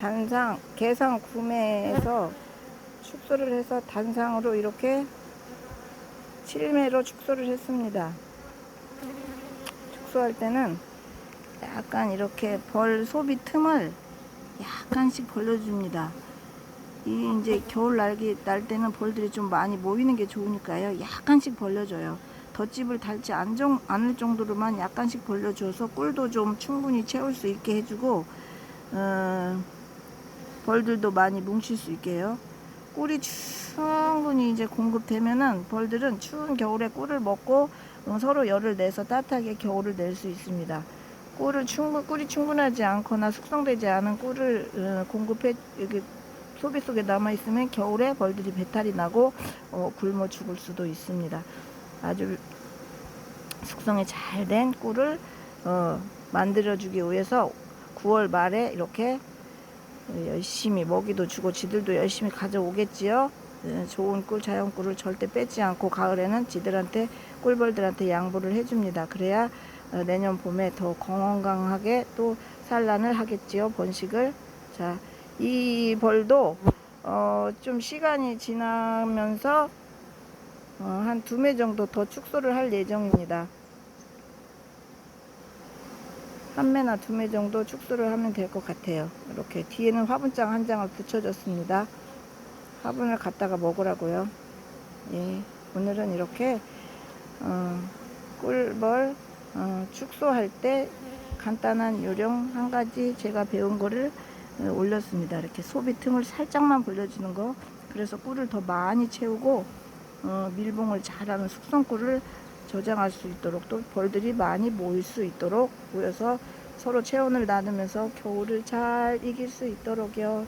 단상, 개상 구매해서 축소를 해서 단상으로 이렇게 7매로 축소를 했습니다. 축소할 때는 약간 이렇게 벌 소비 틈을 약간씩 벌려줍니다. 이 이제 겨울 날기 날 때는 벌들이 좀 많이 모이는 게 좋으니까요. 약간씩 벌려줘요. 덧집을 달지 않정, 않을 정도로만 약간씩 벌려줘서 꿀도 좀 충분히 채울 수 있게 해주고 어, 벌들도 많이 뭉칠 수 있게 해요. 꿀이 충분히 이제 공급되면은 벌들은 추운 겨울에 꿀을 먹고 어, 서로 열을 내서 따뜻하게 겨울을 낼 수 있습니다. 꿀을 충분 꿀이 충분하지 않거나 숙성되지 않은 꿀을 어, 공급해 이렇게 소비 속에 남아 있으면 겨울에 벌들이 배탈이 나고 어, 굶어 죽을 수도 있습니다. 아주 숙성이 잘 된 꿀을 어, 만들어 주기 위해서 9월 말에 이렇게 열심히 먹이도 주고 지들도 열심히 가져오겠지요. 예, 좋은 꿀, 자연 꿀을 절대 뺏지 않고 가을에는 지들한테 꿀벌들한테 양보를 해줍니다. 그래야 어, 내년 봄에 더 건강하게 또 산란을 하겠지요. 번식을. 자, 이 벌도 어, 좀 시간이 지나면서 어, 한두 매 정도 더 축소를 할 예정입니다. 한 매나 두 매 정도 축소를 하면 될 것 같아요. 이렇게 뒤에는 화분장 한 장을 붙여줬습니다. 화분을 갖다가 먹으라고요. 예, 오늘은 이렇게 어, 꿀벌 어, 축소할 때 간단한 요령 한 가지 제가 배운 거를 어, 올렸습니다. 이렇게 소비 틈을 살짝만 벌려주는 거. 그래서 꿀을 더 많이 채우고 어, 밀봉을 잘하는 숙성꿀을 저장할 수 있도록 또 벌들이 많이 모일 수 있도록 모여서 서로 체온을 나누면서 겨울을 잘 이길 수 있도록요.